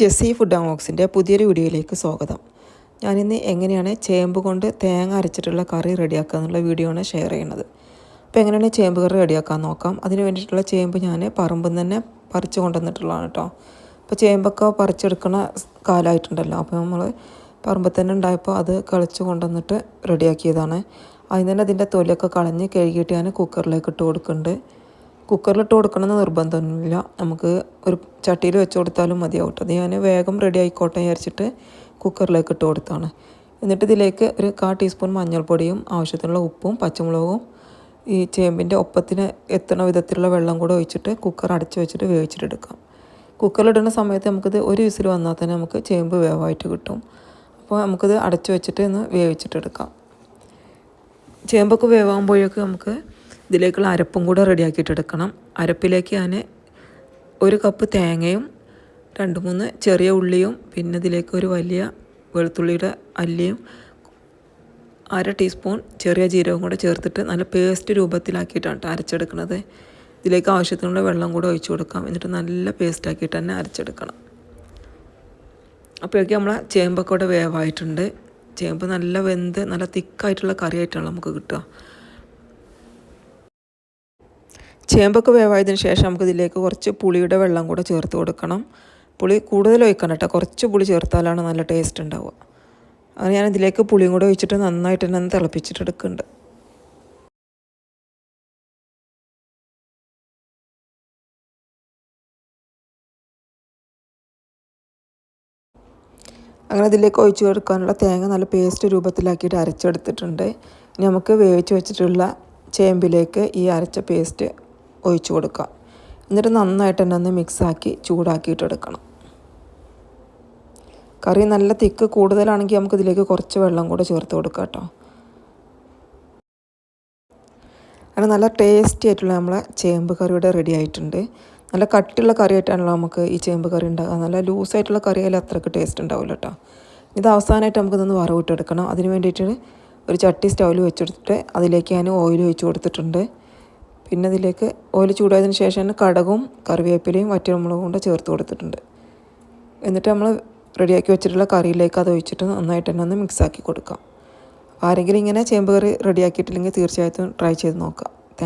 Jessy food and വോക്സിന്റെ പുതിയൊരു വീഡിയോയിലേക്ക് സ്വാഗതം. ഞാനിന്ന് എങ്ങനെയാണ് ചേമ്പ് കൊണ്ട് തേങ്ങ അരച്ചിട്ടുള്ള കറി റെഡിയാക്കുക എന്നുള്ള വീഡിയോ ആണ് ഷെയർ ചെയ്യുന്നത്. അപ്പോൾ എങ്ങനെയാണ് ചേമ്പ് കറി റെഡിയാക്കാൻ നോക്കാം. അതിന് വേണ്ടിയിട്ടുള്ള ചേമ്പ് ഞാൻ പറമ്പിൽ നിന്ന് തന്നെ പറിച്ച് കൊണ്ടുവന്നിട്ടുള്ളതാണ് കേട്ടോ. അപ്പോൾ ചേമ്പൊക്കെ പറിച്ചെടുക്കണ കാലമായിട്ടുണ്ടല്ലോ. അപ്പോൾ നമ്മൾ പറമ്പിൽ തന്നെ ഉണ്ടായപ്പോൾ അത് കളിച്ച് കൊണ്ടുവന്നിട്ട് റെഡിയാക്കിയതാണ്. അതിന് തന്നെ അതിന്റെ തൊലിയൊക്കെ കളഞ്ഞ് കഴുകിയിട്ട് ഞാൻ കുക്കറിലേക്ക് ഇട്ട് കൊടുക്കുന്നുണ്ട്. കുക്കറിലിട്ട് കൊടുക്കണമെന്ന് നിർബന്ധമൊന്നുമില്ല. നമുക്ക് ഒരു ചട്ടിയിൽ വെച്ച് കൊടുത്താലും മതിയാവും കേട്ടോ അത് ഞാൻ വേഗം റെഡി ആയിക്കോട്ടെ വിചാരിച്ചിട്ട് കുക്കറിലേക്ക് ഇട്ട് കൊടുത്താണ്. എന്നിട്ട് ഇതിലേക്ക് ഒരു കാ ടീസ്പൂൺ മഞ്ഞൾപ്പൊടിയും ആവശ്യത്തിനുള്ള ഉപ്പും പച്ചമുളകും ഈ ചേമ്പിന്റെ ഒപ്പത്തിന് എത്തുന്ന വിധത്തിലുള്ള വെള്ളം കൂടെ ഒഴിച്ചിട്ട് കുക്കർ അടച്ച് വെച്ചിട്ട് വേവിച്ചിട്ടെടുക്കാം കുക്കറിലിടുന്ന സമയത്ത് നമുക്കിത് ഒരു വിസിൽ വന്നാൽ തന്നെ നമുക്ക് ചേമ്പ് വേവായിട്ട് കിട്ടും. അപ്പോൾ നമുക്കിത് അടച്ച് വെച്ചിട്ട് ഒന്ന് വേവിച്ചിട്ടെടുക്കാം ചേമ്പൊക്കെ വേവാകുമ്പോഴേക്ക് നമുക്ക് ഇതിലേക്കുള്ള അരപ്പും കൂടെ റെഡിയാക്കിയിട്ട് എടുക്കണം. അരപ്പിലേക്ക് ഞാൻ ഒരു കപ്പ് തേങ്ങയും രണ്ട് മൂന്ന് ചെറിയ ഉള്ളിയും പിന്നെ ഇതിലേക്ക് ഒരു വലിയ വെളുത്തുള്ളിയുടെ അല്ലിയും അര ടീസ്പൂൺ ചെറിയ ജീരകവും കൂടെ ചേർത്തിട്ട് നല്ല പേസ്റ്റ് രൂപത്തിലാക്കിയിട്ടാണ് അരച്ചെടുക്കുന്നത്. ഇതിലേക്ക് ആവശ്യത്തിനുള്ള വെള്ളം കൂടെ ഒഴിച്ചു കൊടുക്കാം. എന്നിട്ട് നല്ല പേസ്റ്റ് ആക്കിയിട്ട് തന്നെ അരച്ചെടുക്കണം. അപ്പോഴേക്കും നമ്മളെ ചേമ്പൊക്കെ ഇവിടെ വേവായിട്ടുണ്ട്. ചേമ്പ് നല്ല വെന്ത് നല്ല തിക്കായിട്ടുള്ള കറിയായിട്ടാണ് നമുക്ക് കിട്ടുക. ചേമ്പൊക്കെ വേവായതിന് ശേഷം നമുക്ക് ഇതിലേക്ക് കുറച്ച് പുളിയുടെ വെള്ളം കൂടെ ചേർത്ത് കൊടുക്കണം. പുളി കൂടുതൽ ഒഴിക്കണം കേട്ടോ. കുറച്ച് പുളി ചേർത്താലാണ് നല്ല ടേസ്റ്റ് ഉണ്ടാവുക. അങ്ങനെ ഞാൻ ഇതിലേക്ക് പുളിയും കൂടെ ഒഴിച്ചിട്ട് നന്നായിട്ട് തന്നെ ഒന്ന് തിളപ്പിച്ചിട്ട് എടുക്കുന്നുണ്ട്. അങ്ങനെ ഇതിലേക്ക് ഒഴിച്ചു കൊടുക്കാനുള്ള തേങ്ങ നല്ല പേസ്റ്റ് രൂപത്തിലാക്കിയിട്ട് അരച്ചെടുത്തിട്ടുണ്ട്. ഇനി നമുക്ക് വേവിച്ച് വെച്ചിട്ടുള്ള ചേമ്പിലേക്ക് ഈ അരച്ച പേസ്റ്റ് ഒഴിച്ചു കൊടുക്കുക. എന്നിട്ട് നന്നായിട്ട് തന്നെ ഒന്ന് മിക്സാക്കി ചൂടാക്കിയിട്ടെടുക്കണം കറി നല്ല തിക്ക് കൂടുതലാണെങ്കിൽ നമുക്ക് ഇതിലേക്ക് കുറച്ച് വെള്ളം കൂടെ ചേർത്ത് കൊടുക്കാം കേട്ടോ. അങ്ങനെ നല്ല ടേസ്റ്റി ആയിട്ടുള്ള നമ്മളെ ചേമ്പ് കറിയുടെ റെഡി ആയിട്ടുണ്ട്. നല്ല കട്ടിയുള്ള കറിയായിട്ടാണല്ലോ നമുക്ക് ഈ ചേമ്പ് കറി ഉണ്ടാകുക നല്ല ലൂസായിട്ടുള്ള കറി ആയാലും അത്രയ്ക്ക് ടേസ്റ്റ് ഉണ്ടാവില്ല കേട്ടോ. ഇത് അവസാനമായിട്ട് നമുക്കിതൊന്ന് വറവിട്ടെടുക്കണം. അതിന് വേണ്ടിയിട്ട് ഒരു ചട്ടി സ്റ്റൗവിൽ വെച്ചെടുത്തിട്ട് അതിലേക്ക് ഞാൻ ഓയിൽ ഒഴിച്ച് കൊടുത്തിട്ടുണ്ട്. പിന്നെ ഇതിലേക്ക് ഓയിൽ ചൂടായതിന് ശേഷം കടകും കറിവേപ്പിലയും വറ്റൽമുളകും കൊണ്ട് ചേർത്ത് കൊടുത്തിട്ടുണ്ട്. എന്നിട്ട് നമ്മൾ റെഡിയാക്കി വെച്ചിട്ടുള്ള കറിയിലേക്ക് അത് ഒഴിച്ചിട്ട് നന്നായിട്ട് തന്നെ ഒന്ന് മിക്സാക്കി കൊടുക്കാം. ആരെങ്കിലും ഇങ്ങനെ ചേമ്പ് കറി റെഡിയാക്കിയിട്ടില്ലെങ്കിൽ തീർച്ചയായിട്ടും ട്രൈ ചെയ്ത് നോക്കാം.